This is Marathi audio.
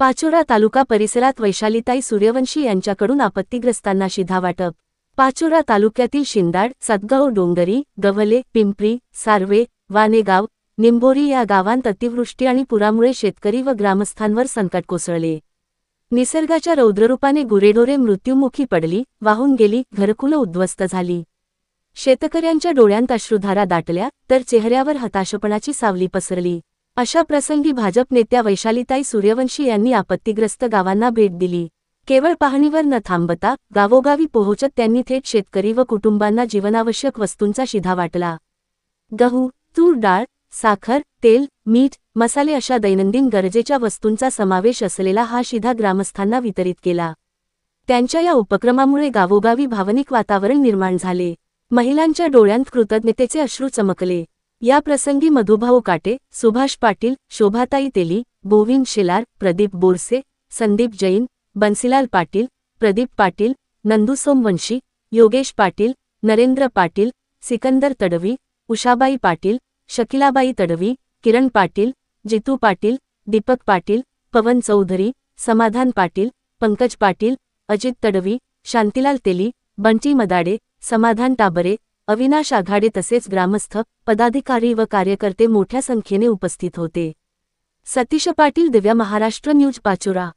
पाचोरा तालुका परिसरात वैशालीताई सूर्यवंशी यांच्याकडून आपत्तीग्रस्तांना शिधा वाटप पाचोरा तालुक्यातील शिंदाड सदगाव डोंगरी गव्हले पिंपरी सार्वे वानेगाव निंबोरी या गावांत अतिवृष्टी आणि पुरामुळे शेतकरी व ग्रामस्थांवर संकट कोसळले. निसर्गाच्या रौद्ररूपाने गुरेढोरे मृत्युमुखी पडली वाहून गेली घरकुलं उद्ध्वस्त झाली. शेतकऱ्यांच्या डोळ्यांत अश्रुधारा दाटल्या तर चेहऱ्यावर हताशपणाची सावली पसरली. अशा प्रसंगी भाजप नेत्या वैशालीताई सूर्यवंशी यांनी आपत्तीग्रस्त गावांना भेट दिली. केवळ पाहणीवर न थांबता गावोगावी पोहोचत त्यांनी थेट शेतकरी व कुटुंबांना जीवनावश्यक वस्तूंचा शिधा वाटला. गहू तूर डाळ साखर तेल मीठ मसाले अशा दैनंदिन गरजेच्या वस्तूंचा समावेश असलेला हा शिधा ग्रामस्थांना वितरित केला. त्यांच्या या उपक्रमामुळे गावोगावी भावनिक वातावरण निर्माण झाले. महिलांच्या डोळ्यांत कृतज्ञतेचे अश्रू चमकले. या प्रसंगी मधुभाऊ काटे सुभाष पाटील शोभाताई तेली गोविंद शेलार प्रदीप बोरसे संदीप जैन बन्सीलाल पाटील प्रदीप पाटील नंदू सोमवंशी योगेश पाटील नरेंद्र पाटील सिकंदर तडवी उषाबाई पाटील शकिलाबाई तडवी किरण पाटील जितू पाटील दीपक पाटील पवन चौधरी समाधान पाटील पंकज पाटील अजित तडवी शांतीलाल तेली बंटी मदाडे समाधान टाबरे अविनाश आघाडे तसेच ग्रामस्थ पदाधिकारी व कार्यकर्ते मोठ्या संख्येने उपस्थित होते. सतीश पाटील दिव्या महाराष्ट्र न्यूज पाचोरा.